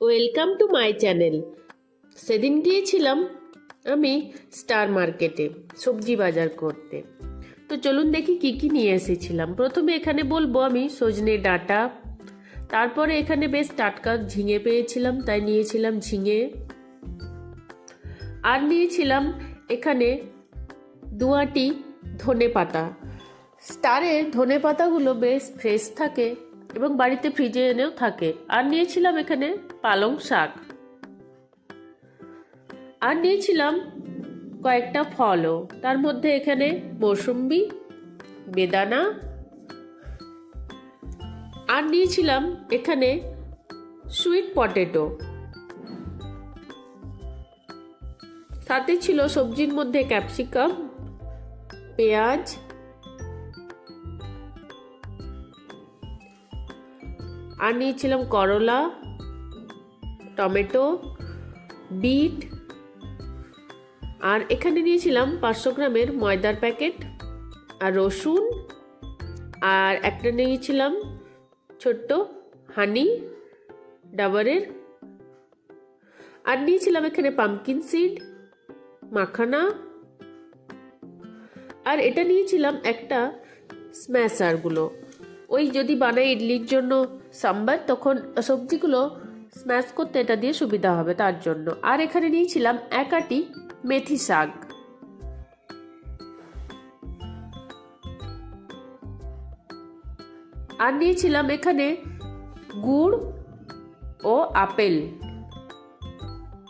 Welcome to my channel. সেদিন গিয়েছিলাম আমি স্টার মার্কেটে সবজি বাজার করতে। তো চলুন দেখি কি কি নিয়ে এসেছিলাম। প্রথমে এখানে বলব আমি সজনে ডাঁটা, তারপরে এখানে বেশ টাটকা ঝিঙে পেয়েছিলাম, তাই নিয়েছিলাম ঝিঙে। আর নিয়েছিলাম এখানে দুয়াটি ধনে পাতা স্টারের ধনে পাতাগুলো বেশ ফ্রেশ থাকে এবং বাড়িতে ফ্রিজে এনেও থাকে। আর নিয়েছিলাম এখানে পালং শাক। আর নিয়েছিলাম কয়েকটা ফলও। তার মধ্যে এখানে মৌসুম্বি, বেদানা। আর নিয়েছিলাম এখানে সুইট পটেটো। সাথে ছিল সবজির মধ্যে ক্যাপসিকাম, পেঁয়াজ আর নিয়েছিলাম করলা, টমেটো, বিট, আর এখানে নিয়েছিলাম পাঁচশো গ্রামের ময়দার প্যাকেট আর রসুন, আর একটা নিয়েছিলাম ছোট্ট হানি ডাবরের, আর নিয়েছিলাম এখানে পামকিন সিড মাখানা, আর এটা নিয়েছিলাম একটা স্ম্যাশারগুলো ওই যদি বানাই ইডলির জন্য সাম্বার, তখন সবজিগুলো স্ম্যাশ করতে এটা দিয়ে সুবিধা হবে তার জন্য। আর এখানে নিয়েছিলাম এক আটি মেথি শাক। আর নিয়েছিলাম এখানে গুড় ও আপেল।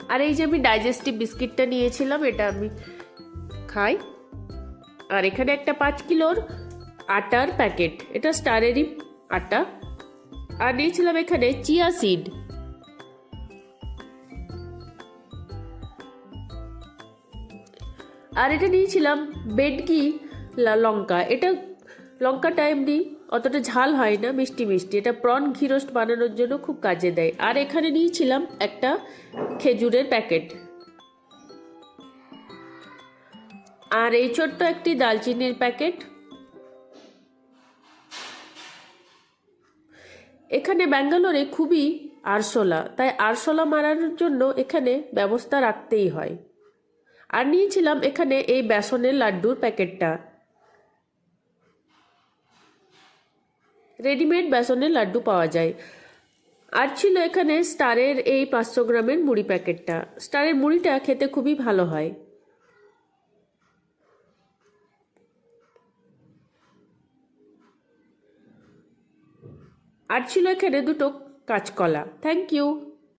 আর এই যে আমি ডাইজেস্টিভ বিস্কিটটা নিয়েছিলাম, এটা আমি খাই। আর এখানে একটা পাঁচ কিলোর আটার প্যাকেট এটা স্টারেরই আটা। আর নিয়েছিলাম এখানে চিয়া সিড আর এটা নিয়েছিলাম বেডকি লঙ্কা। এটা লঙ্কাটা এমনি অতটা ঝাল হয় না, মিষ্টি মিষ্টি। এটা প্রন ঘি রোস্ট বানানোর জন্য খুব কাজে দেয়। আর এখানে নিয়েছিলাম একটা খেজুরের প্যাকেট আর এই ছোট্ট একটি দালচিনির প্যাকেট এখানে ব্যাঙ্গালোরে খুবই আরশোলা, তাই আরশোলা মারানোর জন্য এখানে ব্যবস্থা রাখতেই হয়। আর নিয়েছিলাম এখানে এই বেসনের লাড্ডুর প্যাকেটটা। রেডিমেড বেসনের লাড্ডু পাওয়া যায়। আর ছিল এখানে স্টারের এই পাঁচশো গ্রামের মুড়ি প্যাকেটটা। স্টারের মুড়িটা খেতে খুবই ভালো হয়। আর ছিল এখানে দুটো কাঁচকলা। Thank you